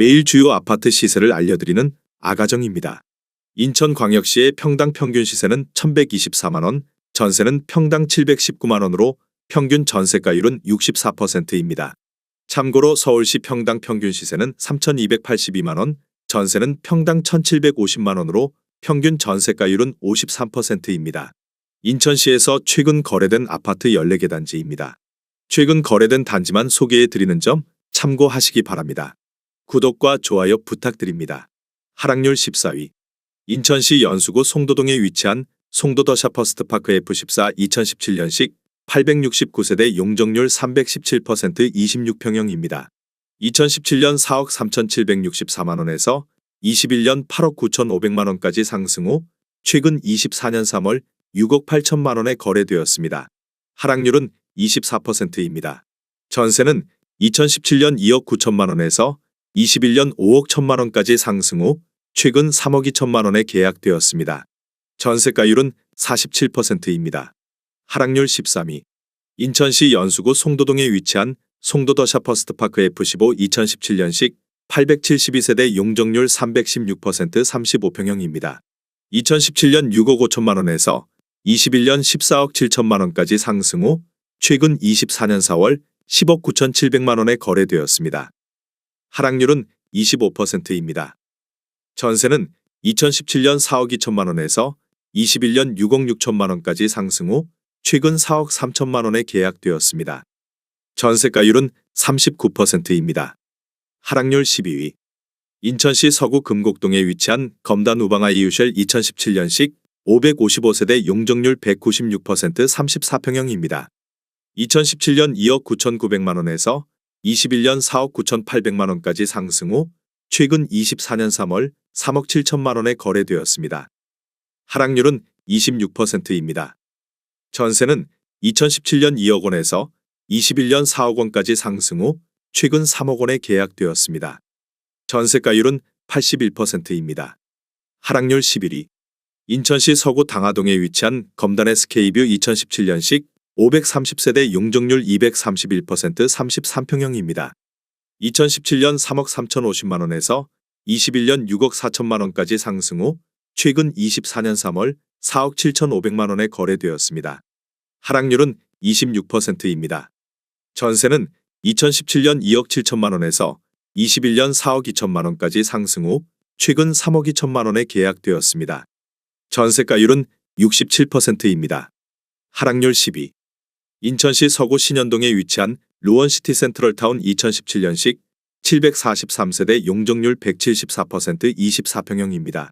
매일 주요 아파트 시세를 알려드리는 아가정입니다. 인천광역시의 평당 평균 시세는 1124만원, 전세는 평당 719만원으로 평균 전세가율은 64%입니다. 참고로 서울시 평당 평균 시세는 3,282만원, 전세는 평당 1,750만원으로 평균 전세가율은 53%입니다. 인천시에서 최근 거래된 아파트 14개 단지입니다. 최근 거래된 단지만 소개해 드리는 점 참고하시기 바랍니다. 구독과 좋아요 부탁드립니다. 하락률 14위. 인천시 연수구 송도동에 위치한 송도더 샤퍼스트파크 F14 2017년식 869세대 용적률 317% 26평형입니다. 2017년 4억 3,764만원에서 21년 8억 9,500만원까지 상승 후 최근 24년 3월 6억 8천만원에 거래되었습니다. 하락률은 24%입니다. 전세는 2017년 2억 9천만원에서 21년 5억 1천만 원까지 상승 후 최근 3억 2천만 원에 계약되었습니다. 전세가율은 47%입니다. 하락률 13위. 인천시 연수구 송도동에 위치한 송도더 샤퍼스트파크 F15 2017년식 872세대 용적률 316% 35평형입니다. 2017년 6억 5천만 원에서 21년 14억 7천만 원까지 상승 후 최근 24년 4월 10억 9천 7백만 원에 거래되었습니다. 하락률은 25%입니다. 전세는 2017년 4억 2천만 원에서 21년 6억 6천만 원까지 상승 후 최근 4억 3천만 원에 계약되었습니다. 전세가율은 39%입니다. 하락률 12위. 인천시 서구 금곡동에 위치한 검단 우방아 이유쉘 2017년식 555세대 용적률 196% 34평형입니다. 2017년 2억 9,900만 원에서 21년 4억 9,800만 원까지 상승 후 최근 24년 3월 3억 7천만 원에 거래되었습니다. 하락률은 26%입니다. 전세는 2017년 2억 원에서 21년 4억 원까지 상승 후 최근 3억 원에 계약되었습니다. 전세가율은 81%입니다. 하락률 11위. 인천시 서구 당하동에 위치한 검단 SK뷰 2017년식 530세대 용적률 231% 33평형입니다. 2017년 3억 3,050만 원에서 21년 6억 4천만 원까지 상승 후 최근 24년 3월 4억 7,500만 원에 거래되었습니다. 하락률은 26%입니다. 전세는 2017년 2억 7천만 원에서 21년 4억 2천만 원까지 상승 후 최근 3억 2천만 원에 계약되었습니다. 전세가율은 67%입니다. 하락률 12. 인천시 서구 신현동에 위치한 루원시티 센트럴타운 2017년식 743세대 용적률 174% 24평형입니다.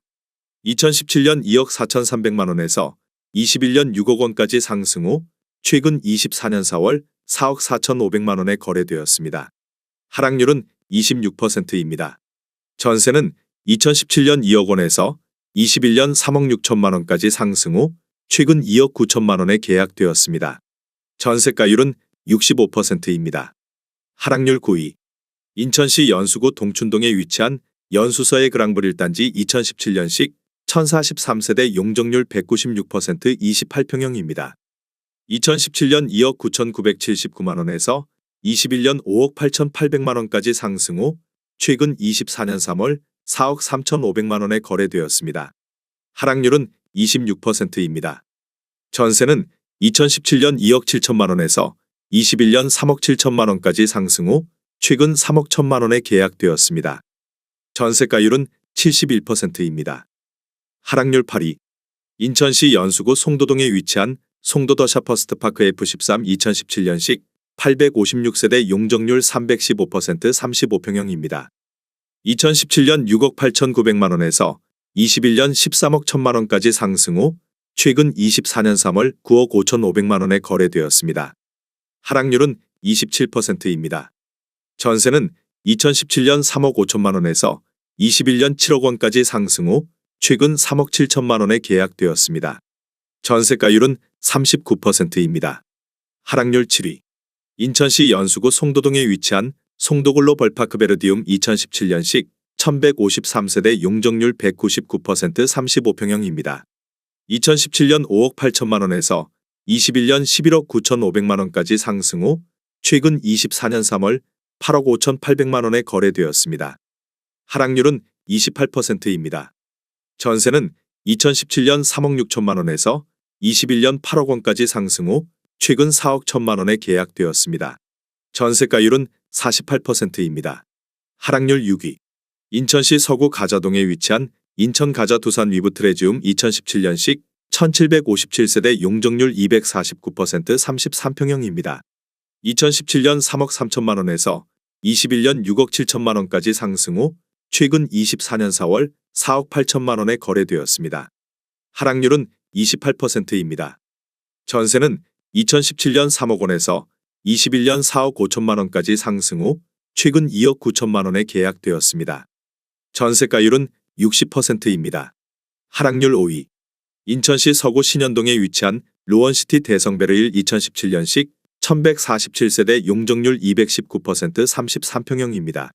2017년 2억 4,300만 원에서 21년 6억 원까지 상승 후 최근 24년 4월 4억 4,500만 원에 거래되었습니다. 하락률은 26%입니다. 전세는 2017년 2억 원에서 21년 3억 6천만 원까지 상승 후 최근 2억 9천만 원에 계약되었습니다. 전세가율은 65%입니다. 하락률 9위. 인천시 연수구 동춘동에 위치한 연수서의 그랑브릴 단지 2017년식 1043세대 용적률 196% 28평형입니다. 2017년 2억 9,979만 원에서 21년 5억 8,800만 원까지 상승 후 최근 24년 3월 4억 3,500만 원에 거래되었습니다. 하락률은 26%입니다. 전세는 2017년 2억 7천만 원에서 21년 3억 7천만 원까지 상승 후 최근 3억 1천만 원에 계약되었습니다. 전세가율은 71%입니다. 하락률 8위. 인천시 연수구 송도동에 위치한 송도더 샤퍼스트파크 F13 2017년식 856세대 용적률 315% 35평형입니다. 2017년 6억 8,900만 원에서 21년 13억 1천만 원까지 상승 후 최근 24년 3월 9억 5,500만 원에 거래되었습니다. 하락률은 27%입니다. 전세는 2017년 3억 5천만 원에서 21년 7억 원까지 상승 후 최근 3억 7천만 원에 계약되었습니다. 전세가율은 39%입니다. 하락률 7위. 인천시 연수구 송도동에 위치한 송도글로 벌파크 베르디움 2017년식 1153세대 용적률 199% 35평형입니다. 2017년 5억 8천만 원에서 21년 11억 9천5백만 원까지 상승 후 최근 24년 3월 8억 5천 8백만 원에 거래되었습니다. 하락률은 28%입니다. 전세는 2017년 3억 6천만 원에서 21년 8억 원까지 상승 후 최근 4억 1천만 원에 계약되었습니다. 전세가율은 48%입니다. 하락률 6위. 인천시 서구 가자동에 위치한 인천 가자 두산 위브 트레지움 2017년식 1757세대 용적률 249% 33평형입니다. 2017년 3억 3천만 원에서 21년 6억 7천만 원까지 상승 후 최근 24년 4월 4억 8천만 원에 거래되었습니다. 하락률은 28%입니다. 전세는 2017년 3억 원에서 21년 4억 5천만 원까지 상승 후 최근 2억 9천만 원에 계약되었습니다. 전세가율은 60%입니다. 하락률 5위. 인천시 서구 신현동에 위치한 로원시티 대성베르일 2017년식 1147세대 용적률 219% 33평형입니다.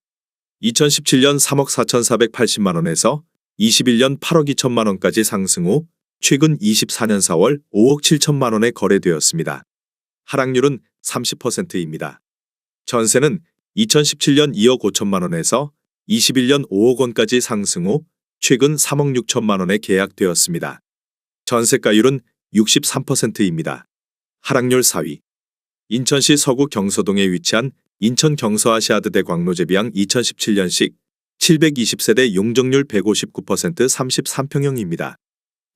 2017년 3억 4,480만 원에서 21년 8억 2천만 원까지 상승 후 최근 24년 4월 5억 7천만 원에 거래되었습니다. 하락률은 30%입니다. 전세는 2017년 2억 5천만 원에서 21년 5억 원까지 상승 후 최근 3억 6천만 원에 계약되었습니다. 전세가율은 63%입니다. 하락률 4위. 인천시 서구 경서동에 위치한 인천 경서아시아드대 광로제비양 2017년식 720세대 용적률 159% 33평형입니다.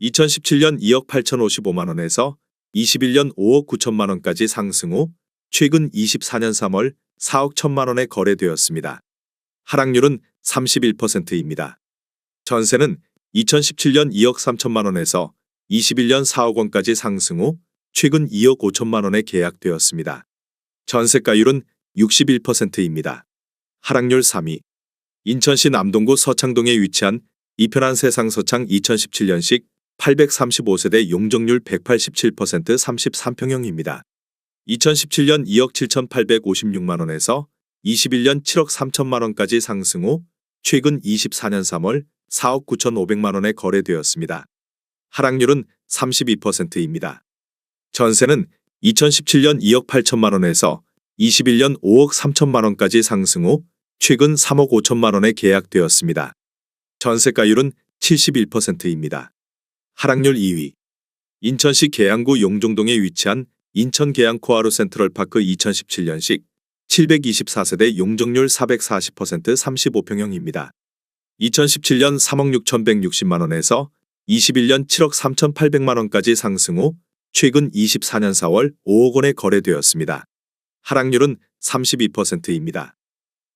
2017년 2억 8,055만 원에서 21년 5억 9천만 원까지 상승 후 최근 24년 3월 4억 1천만 원에 거래되었습니다. 하락률은 31%입니다. 전세는 2017년 2억 3천만 원에서 21년 4억 원까지 상승 후 최근 2억 5천만 원에 계약되었습니다. 전세가율은 61%입니다. 하락률 3위. 인천시 남동구 서창동에 위치한 이편한 세상 서창 2017년식 835세대 용적률 187% 33평형입니다. 2017년 2억 7,856만 원에서 21년 7억 3천만 원까지 상승 후 최근 24년 3월 4억 9천5백만 원에 거래되었습니다. 하락률은 32%입니다. 전세는 2017년 2억 8천만 원에서 21년 5억 3천만 원까지 상승 후 최근 3억 5천만 원에 계약되었습니다. 전세가율은 71%입니다. 하락률 2위. 인천시 계양구 용종동에 위치한 인천 계양 코아루 센트럴파크 2017년식 724세대 용적률 440% 35평형입니다. 2017년 3억 6,160만 원에서 21년 7억 3,800만 원까지 상승 후 최근 24년 4월 5억 원에 거래되었습니다. 하락률은 32%입니다.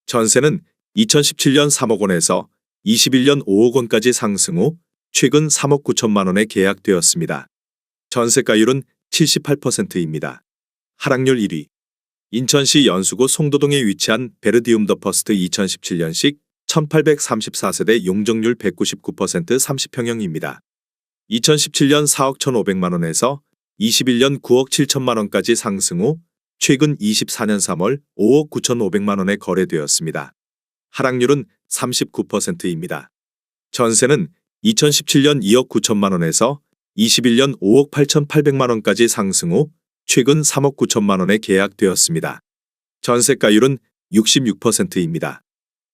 전세는 2017년 3억 원에서 21년 5억 원까지 상승 후 최근 3억 9천만 원에 계약되었습니다. 전세가율은 78%입니다. 하락률 1위. 인천시 연수구 송도동에 위치한 베르디움 더 퍼스트 2017년식 1834세대 용적률 199% 30평형입니다. 2017년 4억 1,500만 원에서 21년 9억 7천만 원까지 상승 후 최근 24년 3월 5억 9,500만 원에 거래되었습니다. 하락률은 39%입니다. 전세는 2017년 2억 9천만 원에서 21년 5억 8,800만 원까지 상승 후 최근 3억 9천만 원에 계약되었습니다. 전세가율은 66%입니다.